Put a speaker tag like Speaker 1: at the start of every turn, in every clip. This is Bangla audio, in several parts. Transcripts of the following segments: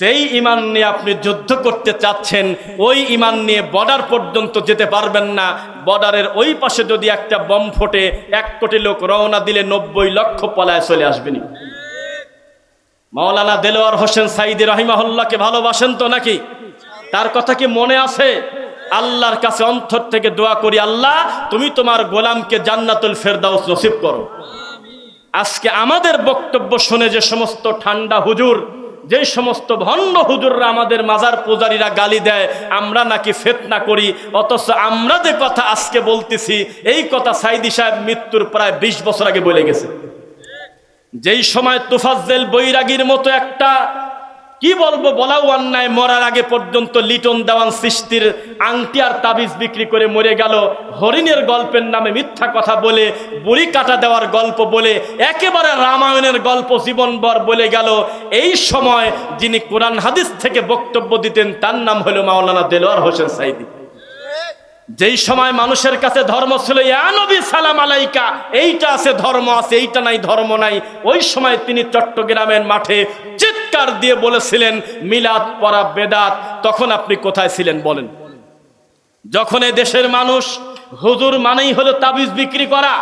Speaker 1: যেই ইমান নিয়ে আপনি যুদ্ধ করতে চাচ্ছেন, ওই ইমান নিয়ে বর্ডার পর্যন্ত যেতে পারবেন না। বর্ডারের ওই পাশে যদি একটা বম ফোটে, এক কোটি লোক রওনা দিলে নব্বই লক্ষ পলায় চলে আসবেনি মাওলানা দেলোয়ার হোসেন সাইদি রহিমাহুল্লাহকে ভালোবাসেন তো নাকি? তার কথা কি মনে আছে? আল্লাহর কাছে অন্তর থেকে দোয়া করি, আল্লাহ, তুমি তোমার গোলামকে জান্নাতুল ফেরদাউস নসিব করো। আজকে আমাদের বক্তব্য শুনে যে সমস্ত ঠান্ডা হুজুর যে সমস্ত ভণ্ড হুজুররা আমাদের মাজার পূজারীরা গালি দেয়, আমরা নাকি ফেতনা করি, অথচ আমরা যে কথা আজকে বলতেছি, এই কথা সাইদি সাহেব মৃত্যুর প্রায় বিশ বছর আগে বলে গেছে। যেই সময় তুফাজ্জেল বৈরাগীর মতো একটা কি বলব বলাও অন্যায়, মরার আগে পর্যন্ত লিটন দেওয়ান সৃষ্টির আংটি আর তাবিজ বিক্রি করে মরে গেল। হরিণের গল্পের নামে মিথ্যা কথা বলে, বুড়ি কাটা দেওয়ার গল্প বলে, একেবারে রামায়ণের গল্প জীবনভর বলে গেল। এই সময় যিনি কোরআন হাদিস থেকে বক্তব্য দিতেন, তার নাম হলো মাওলানা দেলোয়ার হোসেন সাইদি। যেই সময় মানুষের কাছে ধর্ম ছিল, ইয়া নবী, সালাম আলাইকা এইটা আছে ধর্ম, আছে এইটা নাই, ধর্ম নাই। ওই সময় তিনি চট্টগ্রামের মাঠে চিৎকার দিয়ে বলেছিলেন, মিলাদ পরা বেদাত তখন আপনি কোথায় ছিলেন বলেন। যখন এই দেশের মানুষ, হুজুর মানেই হলো তাবিজ বিক্রি করা।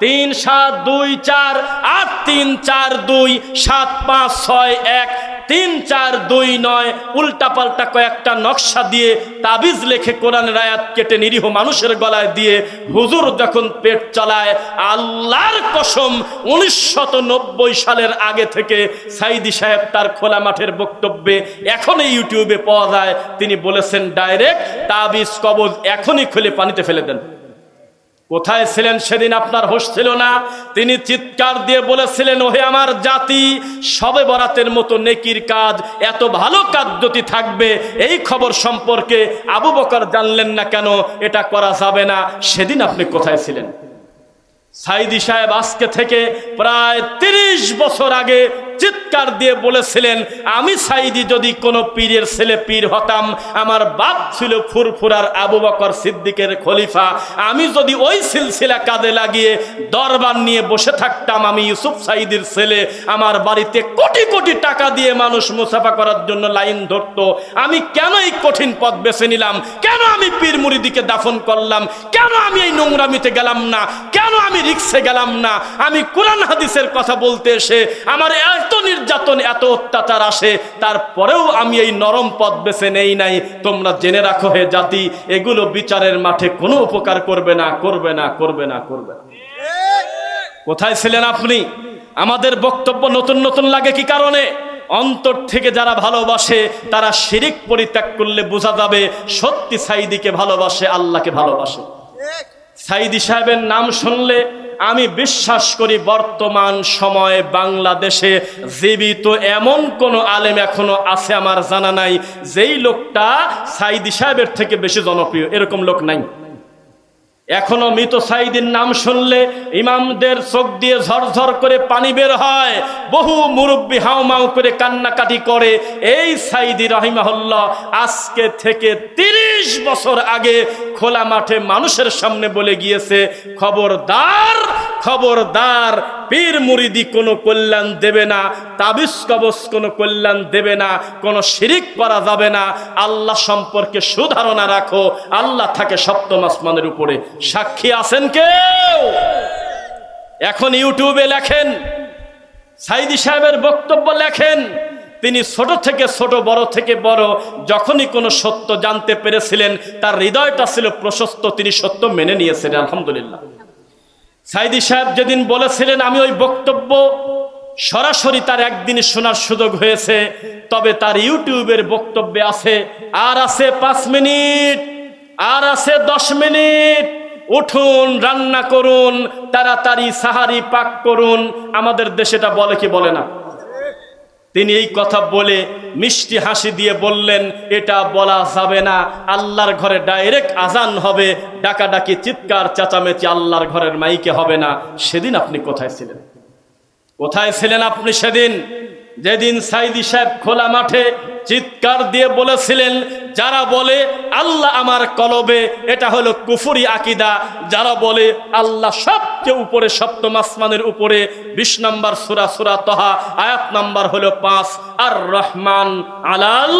Speaker 1: তিন সাত দুই চার আট তিন চার দুই, সাত পাঁচ ছয় এক তিন, চার, দুই, নয় উল্টা পাল্টা কয়েকটা নকশা দিয়ে তাবিজ লেখে কোরআন রায়াত কেটে নিরীহ মানুষের গলায় দিয়ে হুজুর যখন পেট চালায়, আল্লাহর কসম উনিশশত সালের আগে থেকে সাইদি সাহেব তার খোলা মাঠের বক্তব্যে এখনই ইউটিউবে পাওয়া যায়। তিনি বলেছেন, ডাইরেক্ট তাবিজ কবজ এখনই খুলে পানিতে ফেলে দেন। কোথায় ছিলেন সেদিন আপনার হোশ ছিল না? তিনি চিৎকার দিয়ে বলেছিলেন, ওহে আমার জাতি, সবে বরাতের মতো নেকির কাজ, এত ভালো কাজ যদি থাকবে, এই খবর সম্পর্কে আবু বকর জানলেন না কেন? এটা করা যাবে না। সেদিন আপনি কোথায় ছিলেন? সাইদি সাহেব আজকে থেকে প্রায় তিরিশ বছর আগে চিৎকার দিয়ে বলেছিলেন, আমি সাইদি, যদি কোনো পীরের ছেলে পীর হতাম, আমার বাপ ছিল ফুরফুরার আবু বকর সিদ্দিকের খলিফা, আমি যদি ওই সিলসিলা কাজে লাগিয়ে দরবার নিয়ে বসে থাকতাম, আমি ইউসুফ সাইদির ছেলে, আমার বাড়িতে কোটি কোটি টাকা দিয়ে মানুষ মুসাফা করার জন্য লাইন ধরতো, আমি কেন এই কঠিন পথ বেছে নিলাম? কেন আমি পীর মুরিদিকে দাফন করলাম? কেন আমি এই নোংরামিতে গেলাম না? কেন আমি রিক্সে গেলাম না? আমি কোরআন হাদিসের কথা বলতে এসে আমার এত নির্যাতন, এত অত্যাচার আসে, তারপরেও আমি এই নরম পথ বেছে নেই নাই। তোমরা জেনে রাখো হে জাতি, এগুলো বিচারের মাঠে কোনো উপকার করবে না করবে না করবে না করবে না। কোথায় ছিলেন আপনি? আমাদের বক্তব্য নতুন নতুন লাগে কি কারণে? অন্তর থেকে যারা ভালোবাসে, তারা শিরিক পরিত্যাগ করলে বোঝা যাবে, সত্যি সাইদিকে ভালোবাসে, আল্লাহকে ভালোবাসে। সাইদি সাহেবের নাম শুনলে আমি বিশ্বাস করি বর্তমান সময়ে বাংলাদেশে জীবিত এমন কোন আলেম এখনও আছে আমার জানা নাই, যেই লোকটা সাইদি সাহেবের থেকে বেশি জনপ্রিয়, এরকম লোক নাই। এখনও মৃত সাইদিন নাম শুনলে ইমামদের চোখ দিয়ে ঝরঝর করে পানি বের হয়। বহু মুরব্বী হাউমাউ করে কান্নাকাটি করে। এই সাইদি রহিমাহুল্লাহ আজকে থেকে তিরিশ বছর আগে খোলা মাঠে মানুষের সামনে বলে গিয়েছে, খবরদার খবরদার পীর মুরিদি কোনো কল্যাণ দেবে না, তাবিজ কবজ কোনো কল্যাণ দেবে না, কোনো শিরিক করা যাবে না। আল্লাহ সম্পর্কে সুধারণা রাখো, আল্লাহ থাকে সপ্তম আসমানের উপরে। সাক্ষী আছেন কেউ? এখন ইউটিউবে লেখেন, সাইদি সাহেবের বক্তব্য লেখেন, তিনি ছোট থেকে ছোট, বড় থেকে বড়, যখনই কোনো সত্য জানতে পেরেছিলেন, তার হৃদয়টা ছিল প্রশস্ত, তিনি সত্য মেনে নিয়েছিলেন আলহামদুলিল্লাহ। সাইদি সাহেব যেদিন বলেছিলেন, আমি ওই বক্তব্য সরাসরি তার একদিনে শোনার সুযোগ হয়েছে, তবে তার ইউটিউবের বক্তব্যে আছে, আর আছে পাঁচ মিনিট, আর আছে দশ মিনিট। উঠুন, রান্না করুন, তাড়াতাড়ি সাহারি পাক করুন। আমাদের দেশেটা বলে কি বলে না? তিনি এই কথা বলে মিষ্টি হাসি দিয়ে বললেন, এটা বলা যাবে না। আল্লাহর ঘরে ডাইরেক্ট আজান হবে। ডাকাডাকি, চিৎকার, চেঁচামেচি আল্লাহর ঘরের মাইকে হবে না। সেদিন আপনি কোথায় ছিলেন? কোথায় ছিলেন আপনি সেদিন? যেদিন সাইদি সাহেব খোলা মাঠে চিৎকার দিয়ে বলেছিলেন, যারা বলে আল্লাহ আমার কলবে, এটা হলো কুফুরি আকিদা, যারা বলে আল্লাহ সবচেয়ে উপরে, সপ্তম আসমানের উপরে, বিশ নম্বর সুরা সুরা তহা, আয়াত নাম্বার হলো পাঁচ আর রহমান আলাল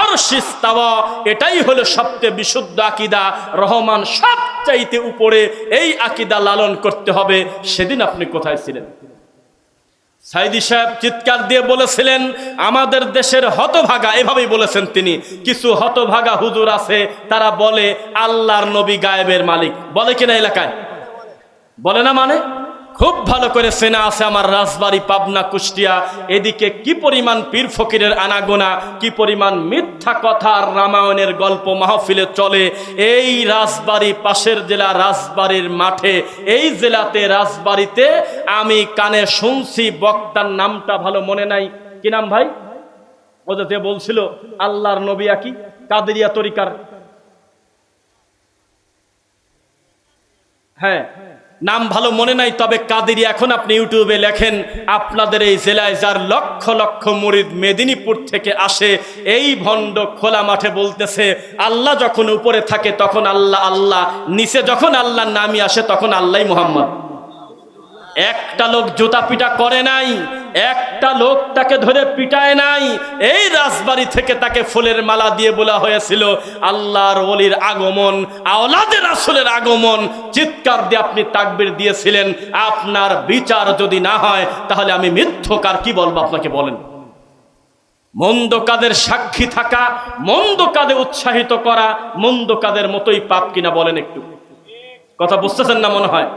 Speaker 1: আর শিস্তাওয়া এটাই হলো সবচেয়ে বিশুদ্ধ আকিদা, রহমান সবচাইতে উপরে, এই আকিদা লালন করতে হবে। সেদিন আপনি কোথায় ছিলেন? সাইদি সাহেব চিৎকার দিয়ে বলেছিলেন, আমাদের দেশের হতভাগা, এভাবেই বলেছেন তিনি, কিছু হতভাগা হুজুর আছে, তারা বলে আল্লাহর নবী গায়েবের মালিক। বলে কিনা এলাকায়? বলে না মানে? খুব ভালো করে চেনা আছে আমার রাজবাড়ি, পাবনা, কুষ্টিয়া। এদিকে কি পরিমাণ পীর ফকিরের আনাগোনা, কি পরিমাণ মিথ্যা কথা রামায়ণের গল্প মাহফিলে চলে। এই রাজবাড়ি পাশের জেলা রাজবাড়ির মাঠে, এই জেলাতে, রাজবাড়িতে আমি কানে শুনছি, বক্তার নামটা ভালো মনে নাই। কি নাম ভাই? ওদের বলছিল, আল্লাহর নবী কি কাদেরিয়া তরিকার। হ্যাঁ। নাম ভালো মনে নাই, তবে কাদেরি এখন আপনি ইউটিউবে লেখেন, আপনাদের এই জেলায় যার লক্ষ লক্ষ মরিদ মেদিনীপুর থেকে আসে, এই ভণ্ড খোলা মাঠে বলতেছে, আল্লাহ যখন উপরে থাকে তখন আল্লাহ আল্লাহ, নিচে যখন আল্লাহ নামি আসে তখন আল্লাহ মোহাম্মদ। একটা লোক জুতা পিটা করে নাই একটা লোক তাকে ধরে পিটায় নাই। এই রাজবাড়ি থেকে তাকে ফুলের মালা দিয়ে বলা হয়েছিল, আল্লাহর ওলির আগমন, আওলাদের আসলের আগমন। চিৎকার দিয়ে আপনি তাকবির দিয়েছিলেন, আপনার বিচার যদি না হয়, তাহলে আমি মিথ্যকার কি বলব আপনাকে বলেন? মন্দ কাদের সাক্ষী থাকা, মন্দ কাদে উৎসাহিত করা, মন্দ কাদের মতোই পাপ কিনা বলেন একটু। কথা বুঝতেছেন না মনে হয়?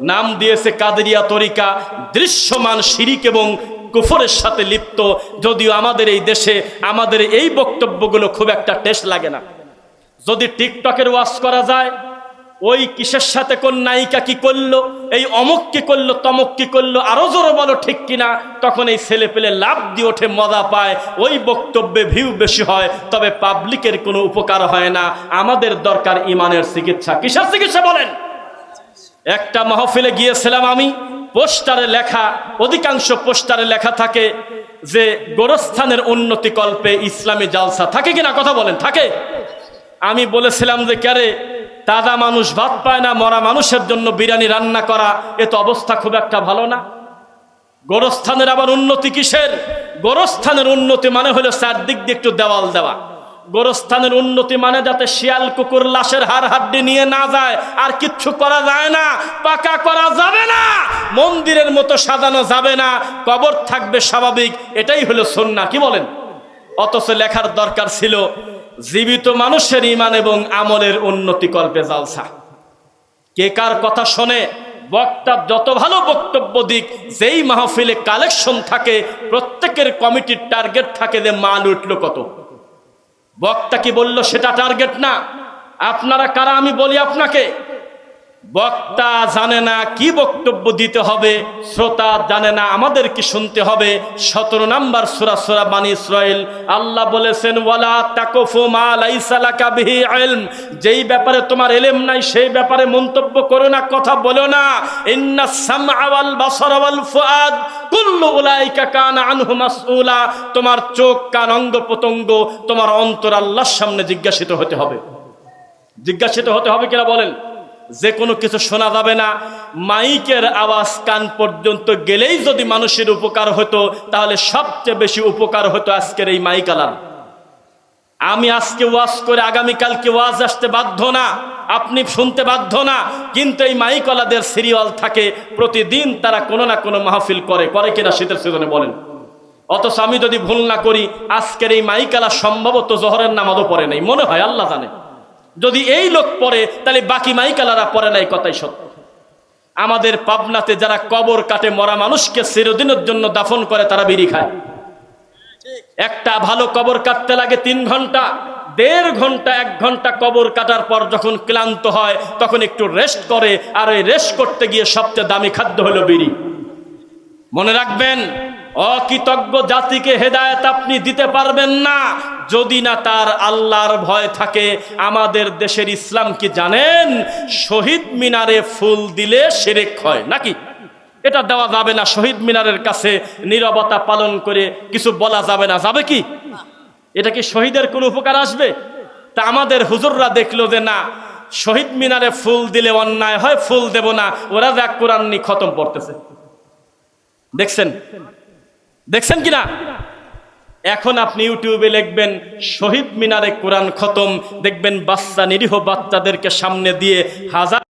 Speaker 1: নাম দিয়েছে কাদেরিয়া তরিকা, দৃশ্যমান শিরিক এবং কুফরের সাথে লিপ্ত। যদিও আমাদের এই দেশে আমাদের এই বক্তব্যগুলো খুব একটা টেস্ট লাগে না। যদি টিকটকের ওয়াশ করা যায়, ওই কিসের সাথে কোন নায়িকা কি করল, এই অমুক কি করল, তমক কি করল, আরও জোরে বলো ঠিক কিনা, তখন এই ছেলে পেলে লাভ দিয়ে ওঠে, মজা পায়, ওই বক্তব্যে ভিউ বেশি হয়, তবে পাবলিকের কোনো উপকার হয় না। আমাদের দরকার ইমানের চিকিৎসা। কিসের চিকিৎসা বলেন? একটা মাহফিলে গিয়েছিলাম আমি, পোস্টারে লেখা, অধিকাংশ পোস্টারে লেখা থাকে যে গোরস্থানের উন্নতি কল্পে ইসলামী জালসা থাকে কিনা কথা বলেন, থাকে। আমি বলেছিলাম যে ক্যারে তাজা মানুষ ভাত পায় না, মরা মানুষের জন্য বিরিয়ানি রান্না করা, এ তো অবস্থা খুব একটা ভালো না। গোরস্থানের আবার উন্নতি কিসের? গোরস্থানের উন্নতি মানে হলো চারদিক দিয়ে একটু দেওয়াল দেওয়া। গোরস্থানের উন্নতি মানে যাতে শিয়াল কুকুর লাশের হাড় হাড্ডি নিয়ে না যায়। আর কিচ্ছু করা যায় না, পাকা করা যাবে না, মন্দিরের মতো সাজানো যাবে না, কবর থাকবে স্বাভাবিক, এটাই হলো সন্না কি বলেন? অথচ লেখার দরকার ছিল, জীবিত মানুষের ইমান এবং আমলের উন্নতি কল্পে জালসা। কে কার কথা শোনে, বক্তা যত ভালো বক্তব্য দিক, যেই মাহফিলে কালেকশন থাকে, প্রত্যেকের কমিটির টার্গেট থাকে যে মাল উঠল কত। বক্তা কি বলল সেটা টার্গেট না। আপনারা কারা আমি বলি আপনাকে। বক্তা জানে না কি বক্তব্য দিতে হবে, শ্রোতা জানে না আমাদের কি শুনতে হবে। সতেরো নাম্বার সুরা সুরা বানি ইসরাইল আল্লাহ বলেছেন, ওয়ালা তাকফু ইলম। যেই ব্যাপারে তোমার এলেম নাই, সেই ব্যাপারে মন্তব্য করো না, কথা বলো না। ইন্না সামআ ওয়াল বাসারা ওয়াল ফুআদ, কুল্লু উলাইকা কানা আনহু মাসউলা। তোমার চোখ, কান, অঙ্গ প্রত্যঙ্গ তোমার অন্তর আল্লাহর সামনে জিজ্ঞাসিত হতে হবে। জিজ্ঞাসিত হতে হবে কিনা বলেন? যে কোনো কিছু শোনা যাবে না। মাইকের আওয়াজ কান পর্যন্ত গেলেই যদি মানুষের উপকার হতো, তাহলে সবচেয়ে বেশি উপকার হতো আজকের এই মাইক আলার আমি আজকে ওয়াজ করে আগামীকালকে ওয়াজ আসতে বাধ্য না, আপনি শুনতে বাধ্য না, কিন্তু এই মাইকলাদের সিরিয়াল থাকে, প্রতিদিন তারা কোনো না কোনো মাহফিল করে করে কিনা শীতের সিজনে বলেন। অথচ আমি যদি ভুল না করি, আজকের এই মাইকালা সম্ভবত জহরের নামাজও পড়ে নাই, মনে হয়, আল্লাহ জানে। যদি এই লোক পড়ে, তাহলে বাকি মাইকালারা পড়ে নাই কথাই সত্য। আমাদের পাবনাতে যারা কবর কাটে, মরা মানুষকে চিরদিনের জন্য দাফন করে, তারা বিড়ি খায়। একটা ভালো কবর কাটতে লাগে তিন ঘণ্টা, দেড় ঘণ্টা, এক ঘণ্টা কবর কাটার পর যখন ক্লান্ত হয়, তখন একটু রেস্ট করে, আর ওই রেস্ট করতে গিয়ে সবচেয়ে দামি খাদ্য হলো বিড়ি। মনে রাখবেন, অকৃতজ্ঞ জাতিকে হেদায়েত আপনি দিতে পারবেন না যদি না তার আল্লাহর ভয় থাকে, আমাদের দেশের ইসলাম কি জানেন? শহীদ মিনারে ফুল দিলে সেরেক হয়, নাকি? এটা দেওয়া যাবে না শহীদ মিনারের কাছে, নিরবতা পালন করে কিছু বলা যাবে না, যাবে কি? এটা কি শহীদের কোনো উপকার আসবে? তা আমাদের হুজুররা দেখল যে না, শহীদ মিনারে ফুল দিলে অন্যায় হয়, ফুল দেব না। ওরা যা কোরআন নি খতম পড়তেছে দেখছেন? দেখছেন কিনা? এখন আপনি ইউটিউবে লিখবেন, শহীদ মিনারে কোরআন খতম। দেখবেন বাচ্চা, নিরীহ বাচ্চাদেরকে সামনে দিয়ে হাজার